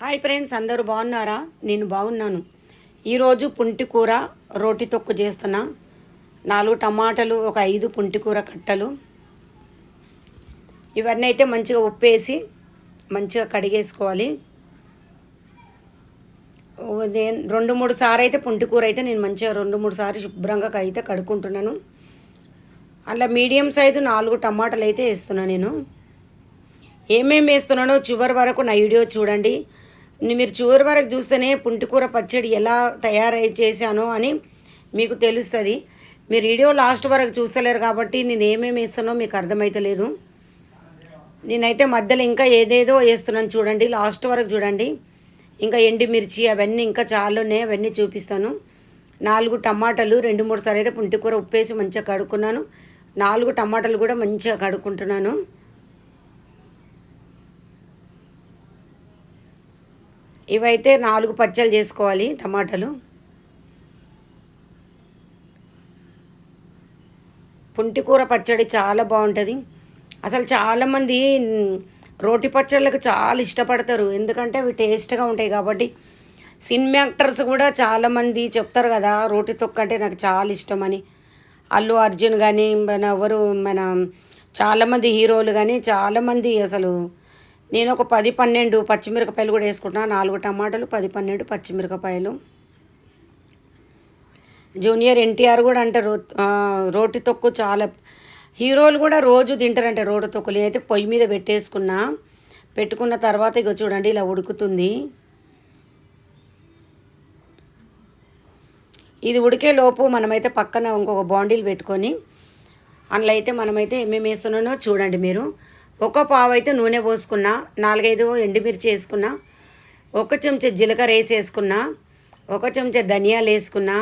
Hi friends అందరూ బాగున్నారా? నేను బాగున్నాను. ఈరోజు పుంటి కూర రోటి తొక్కు చేస్తున్నా. నాలుగు టమాటాలు ఒక ఐదు పుంటి కూర కట్టలు. ఇవన్నీ అయితే మంచిగా ఉప్పేసి మంచిగా కడిగేసుకోవాలి. రెండు మూడు సార్లు అయితే పుంటి కూర అయితే నేను మంచిగా రెండు మూడు సార్లు శుభ్రంగా అయితే కడుక్కుంటున్నాను. అలా మీడియం సైజు నాలుగు టమాటాలు అయితే వేస్తున్నాను నేను. ఏమేమి వేస్తున్నానో చివరి వరకు నా వీడియో చూడండి. మీరు చివరి వరకు చూస్తేనే పుంటికూర పచ్చడి ఎలా తయారై చేశానో అని మీకు తెలుస్తుంది. మీరు వీడియో లాస్ట్ వరకు చూస్తలేరు కాబట్టి నేను ఏమేమి వేస్తానో మీకు అర్థమైతలేదు నేనైతే మధ్యలో ఇంకా ఏదేదో వేస్తున్నాను చూడండి. లాస్ట్ వరకు చూడండి. ఇంకా ఎండిమిర్చి అవన్నీ ఇంకా చాలా ఉన్నాయి అవన్నీ చూపిస్తాను. నాలుగు టమాటాలు రెండు మూడు సార్లు అయితే పుంటికూర ఉప్పేసి మంచిగా కడుక్కున్నాను. నాలుగు టమాటాలు కూడా మంచిగా కడుక్కుంటున్నాను. ఇవైతే నాలుగు పచ్చళ్ళు చేసుకోవాలి టమాటాలు. పుంటికూర పచ్చడి చాలా బాగుంటుంది. అసలు చాలామంది రోటి పచ్చళ్ళకు చాలా ఇష్టపడతారు. ఎందుకంటే అవి టేస్ట్గా ఉంటాయి కాబట్టి. సినిమా యాక్టర్స్ కూడా చాలామంది చెప్తారు కదా రోటి తొక్క అంటే నాకు చాలా ఇష్టమని. అల్లు అర్జున్ కానీ మన ఎవరు మన చాలామంది హీరోలు కానీ చాలామంది అసలు నేను ఒక పది పన్నెండు పచ్చిమిరపకాయలు కూడా వేసుకుంటున్నాను నాలుగు టమాటాలు పది పన్నెండు పచ్చిమిరపకాయలు. జూనియర్ ఎన్టీఆర్ కూడా అంటారు రో రోటి తొక్కు చాలా హీరోలు కూడా రోజు తింటారంట రోటి తొక్కులు. అయితే పొయ్యి మీద పెట్టేసుకున్నా. పెట్టుకున్న తర్వాత ఇక చూడండి ఇలా ఉడుకుతుంది. ఇది ఉడికే లోపు మనమైతే పక్కన ఇంకొక బాండీలు పెట్టుకొని అందులో అయితే మనమైతే ఏమేమి వేస్తున్నానో చూడండి మీరు. ఒక పావు అయితే నూనె పోసుకున్నా నాలుగైదు ఎండుమిర్చి వేసుకున్నా ఒక చెంచా జీలకర్ర వేసి వేసుకున్నా ఒక చెంచా ధనియాలు వేసుకున్నా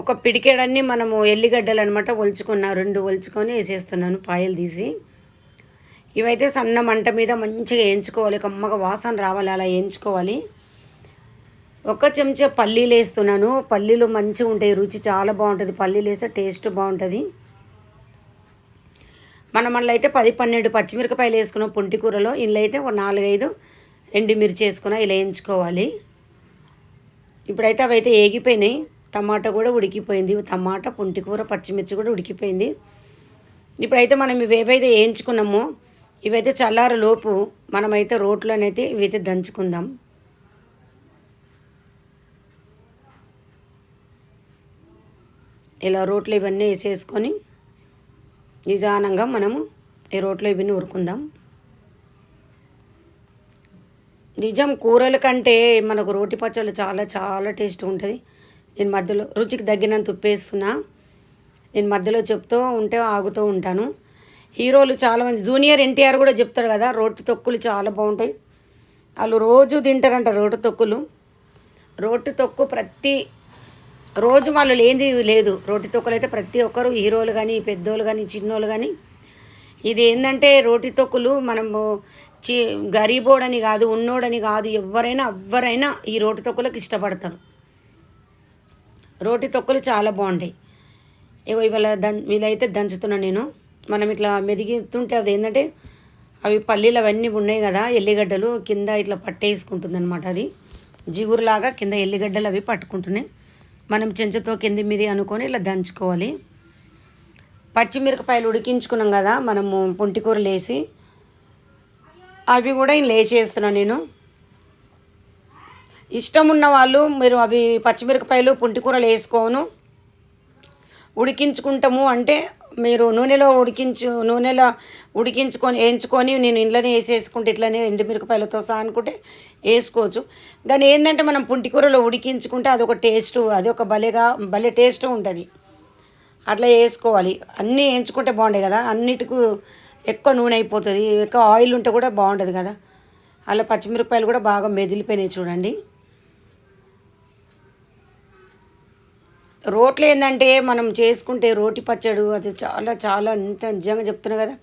ఒక పిడికేడన్నీ మనము ఎల్లిగడ్డలు అనమాట ఒలుచుకున్నా రెండు ఒలుచుకొని వేసేస్తున్నాను పాయలు తీసి. ఇవైతే సన్న మంట మీద మంచిగా వేయించుకోవాలి కమ్మగా వాసన రావాలి అలా వేయించుకోవాలి. ఒక చెంచా పల్లీలు వేస్తున్నాను పల్లీలు మంచిగా ఉంటాయి రుచి చాలా బాగుంటుంది పల్లీలు వేస్తే టేస్ట్ బాగుంటుంది. మనం మళ్ళీ అయితే పది పన్నెండు పచ్చిమిరపకాయలు వేసుకున్నాం పుంటి కూరలో. ఇందులో అయితే ఒక నాలుగైదు ఎండుమిర్చి వేసుకున్నా ఇలా వేయించుకోవాలి. ఇప్పుడైతే అవి అయితే ఏగిపోయినాయి. టమాటా కూడా ఉడికిపోయింది. టమాటా పుంటి కూర పచ్చిమిర్చి కూడా ఉడికిపోయింది. ఇప్పుడైతే మనం ఇవి ఏవైతే వేయించుకున్నామో ఇవైతే చల్లారలోపు మనమైతే రోట్లోనైతే ఇవైతే దంచుకుందాం. ఇలా రోట్లో ఇవన్నీ వేసేసుకొని నిదానంగా మనము ఈ రోట్లో ఇవి ఉరుకుందాం నిజం కూరల కంటే మనకు రోటి పచ్చళ్ళు చాలా చాలా టేస్ట్ ఉంటుంది. నేను మధ్యలో రుచికి తగ్గినంత ఉప్పేస్తున్నా నేను మధ్యలో చెప్తూ ఉంటే ఆగుతూ ఉంటాను. హీరోలు చాలామంది జూనియర్ ఎన్టీఆర్ కూడా చెప్తారు కదా రోటి తొక్కులు చాలా బాగుంటాయి. వాళ్ళు రోజు తింటారంట రోటి తొక్కులు. రోటి తొక్కు ప్రతి రోజు వాళ్ళు లేనిది లేదు. రోటి తొక్కలు అయితే ప్రతి ఒక్కరు హీరోలు కానీ పెద్దోళ్ళు కానీ చిన్నోళ్ళు కానీ ఇది ఏంటంటే రోటి తొక్కులు మనము చి గరీబోడని కాదు ఉన్నోడని కాదు ఎవరైనా ఎవరైనా ఈ రోటి తొక్కులకు ఇష్టపడతారు. రోటి తొక్కులు చాలా బాగుంటాయి. ఇగో ఇవాళ దం వీళ్ళైతే దంచుతున్నాను నేను. మనం ఇట్లా మెదిగితుంటే అది ఏంటంటే అవి పల్లీలు అవన్నీ ఉన్నాయి కదా ఎల్లిగడ్డలు కింద ఇట్లా పట్టేసుకుంటుంది అనమాట అది. జిగురులాగా కింద ఎల్లిగడ్డలు అవి పట్టుకుంటున్నాయి. మనం చెంచుతో కింది మీది అనుకొని ఇలా దంచుకోవాలి. పచ్చిమిరపకాయలు ఉడికించుకున్నాం కదా మనము పుంటికూరలు వేసి అవి కూడా లేచేస్తున్నాను నేను. ఇష్టం ఉన్న వాళ్ళు మీరు అవి పచ్చిమిరపకాయలు పుంటికూరలు వేసుకోను. ఉడికించుకుంటాము అంటే మీరు నూనెలో ఉడికించు నూనెలో ఉడికించుకొని వేయించుకొని నేను ఇంట్లోనే వేసేసుకుంటే ఇట్లనే ఎండుమిరపకాయలతో సహా అనుకుంటే వేసుకోవచ్చు. కానీ ఏంటంటే మనం పుంటికూరలో ఉడికించుకుంటే అదొక టేస్ట్ అదొక భలేగా భలే టేస్ట్ ఉంటుంది. అట్లా వేసుకోవాలి. అన్నీ వేయించుకుంటే బాగుండే కదా. అన్నిటికీ ఎక్కువ నూనె అయిపోతుంది. ఎక్కువ ఆయిల్ ఉంటే కూడా బాగుంటుంది కదా. అలా పచ్చిమిరపకాయలు కూడా బాగా మెదిలిపోయినాయి చూడండి. రోట్లు ఏంటంటే మనం చేసుకుంటే రోటి పచ్చడు అది చాలా చాలా అంత నిజంగా చెప్తున్నా కదా.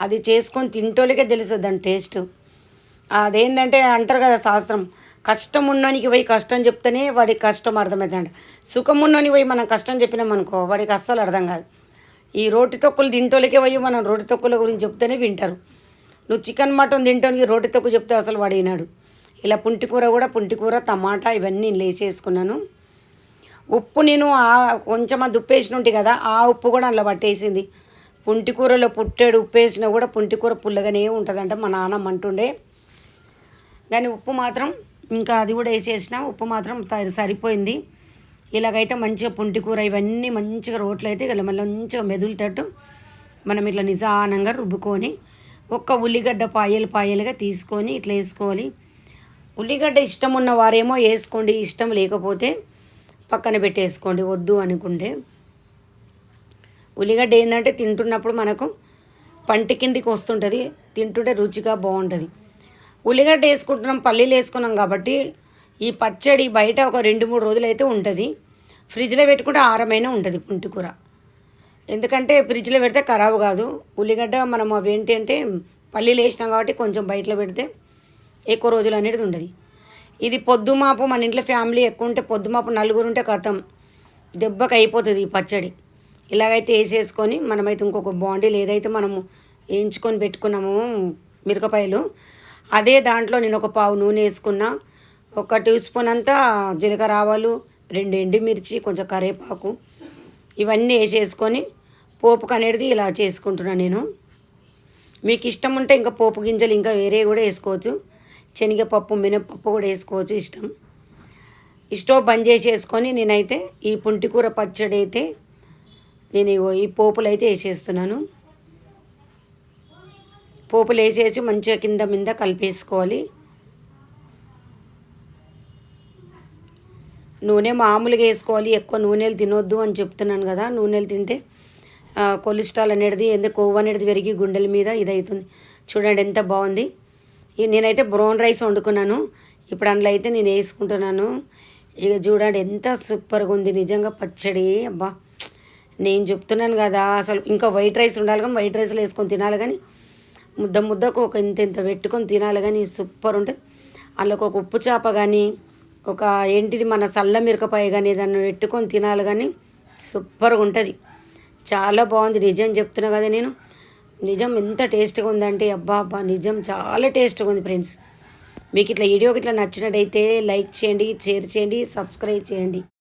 అది చేసుకొని తింటోళ్ళకే తెలుస్తుంది దాని టేస్ట్. అదేంటంటే అంటారు కదా శాస్త్రం కష్టం ఉన్నోనికి పోయి కష్టం చెప్తేనే వాడికి కష్టం అర్థమవుతుందంట సుఖం ఉన్నోని పోయి మనం కష్టం చెప్పినాం అనుకో వాడికి అస్సలు అర్థం కాదు. ఈ రోటి తొక్కులు తింటోళ్ళకే పోయి మనం రోటి తొక్కుల గురించి చెప్తేనే వింటారు. నువ్వు చికెన్ మటన్ తింటానికి రోటి తొక్కు చెప్తే అసలు వాడు వినాడు. ఇలా పుంటికూర కూడా పుంటికూర టమాటా ఇవన్నీ లేచేసుకున్నాను ఉప్పు నేను ఆ కొంచెం ఆ ఉప్పు వేసిన కదా ఆ ఉప్పు కూడా అందులో పట్టేసింది. పుంటికూరలో పుట్టాడు ఉప్పు వేసినా కూడా పుంటికూర పుల్లగానే ఉంటుందంట మా నాన్నమ్మ అంటుండే. కానీ ఉప్పు మాత్రం ఇంకా అది కూడా వేసేసిన ఉప్పు మాత్రం త- సరిపోయింది. ఇలాగైతే మంచిగా పుంటికూర ఇవన్నీ మంచిగా రోట్లో అయితే ఇలా మళ్ళీ మంచిగా మెదులుతట్టు మనం ఇట్లా నిదానంగా రుబ్బుకొని ఒక్క ఉల్లిగడ్డ పాయలు పాయలుగా తీసుకొని ఇట్లా వేసుకోవాలి. ఉల్లిగడ్డ ఇష్టం ఉన్న వారేమో వేసుకోండి ఇష్టం లేకపోతే పక్కన పెట్టేసుకోండి వద్దు అనుకుంటే. ఉల్లిగడ్డ ఏంటంటే తింటున్నప్పుడు మనకు పంటి కిందికి వస్తుంటుంది తింటుంటే రుచిగా బాగుంటుంది. ఉల్లిగడ్డ వేసుకుంటున్నాం పల్లీలు వేసుకున్నాం కాబట్టి ఈ పచ్చడి బయట ఒక రెండు మూడు రోజులు అయితే ఉంటుంది. ఫ్రిడ్జ్లో పెట్టుకుంటే ఆరమైన ఉంటుంది పుంటికూర ఎందుకంటే ఫ్రిడ్జ్లో పెడితే ఖరాబ్ కాదు. ఉల్లిగడ్డ మనం అవి ఏంటి అంటే పల్లీలు వేసినాం కాబట్టి కొంచెం బయటలో పెడితే ఎక్కువ రోజులు అనేది ఉండదు. ఇది పొద్దుమాపు మన ఇంట్లో ఫ్యామిలీ ఎక్కువ ఉంటే పొద్దుమాపు నలుగురు ఉంటే కథం. దెబ్బకి అయిపోతుంది ఈ పచ్చడి. ఇలాగైతే వేసేసుకొని మనమైతే ఇంకొక బాండీలు ఏదైతే మనము వేయించుకొని పెట్టుకున్నామో మిరపకాయలు అదే దాంట్లో నేను ఒక పావు నూనె వేసుకున్నా ఒక టీ స్పూన్ అంతా జీలకర్ర ఆవాలు రెండు ఎండుమిర్చి కొంచెం కరివేపాకు ఇవన్నీ వేసేసుకొని పోపుకు అనేది ఇలా చేసుకుంటున్నాను నేను. మీకు ఇష్టం ఉంటే ఇంకా పోపు గింజలు ఇంకా వేరే కూడా వేసుకోవచ్చు. శనగపప్పు మినప్పప్పు కూడా వేసుకోవచ్చు. ఇష్టం. ఈ స్టవ్ బంద్ చేసేసుకొని నేనైతే ఈ పుంటికూర పచ్చడి అయితే నేను ఇగో ఈ పోపులు అయితే వేసేస్తున్నాను. పోపులు వేసేసి మంచిగా కింద మీద కలిపేసుకోవాలి. నూనె మామూలుగా వేసుకోవాలి. ఎక్కువ నూనెలు తినొద్దు అని చెప్తున్నాను కదా. నూనెలు తింటే కొలెస్ట్రాల్ అనేది ఎందుకు కొవ్వు అనేది పెరిగి గుండెల మీద ఇది అవుతుంది చూడండి ఎంత బాగుంది. నేనైతే బ్రౌన్ రైస్ వండుకున్నాను. ఇప్పుడు అందులో అయితే నేను వేసుకుంటున్నాను. ఇక చూడండి ఎంత సూపర్గా ఉంది. నిజంగా పచ్చడి. అబ్బా నేను చెప్తున్నాను కదా అసలు ఇంకా వైట్ రైస్ ఉండాలి కానీ వైట్ రైస్లో వేసుకొని తినాలి కానీ ముద్ద ముద్దకు ఒక ఇంత ఇంత పెట్టుకొని తినాలి కానీ సూపర్ ఉంటుంది. అందులోకి ఒక ఉప్పు చేప కానీ ఒక ఏంటిది మన సల్ల మిరకపాయ కానీ ఏదన్నా పెట్టుకొని తినాలి కానీ సూపర్గా ఉంటుంది. చాలా బాగుంది. నిజం చెప్తున్నా కదా నేను. నిజం ఎంత టేస్ట్గా ఉందంటే అబ్బా అబ్బా నిజం చాలా టేస్ట్గా ఉంది ఫ్రెండ్స్ మీకు ఇట్లా వీడియోకి ఇట్లా నచ్చినట్టయితే లైక్ చేయండి షేర్ చేయండి సబ్స్క్రైబ్ చేయండి.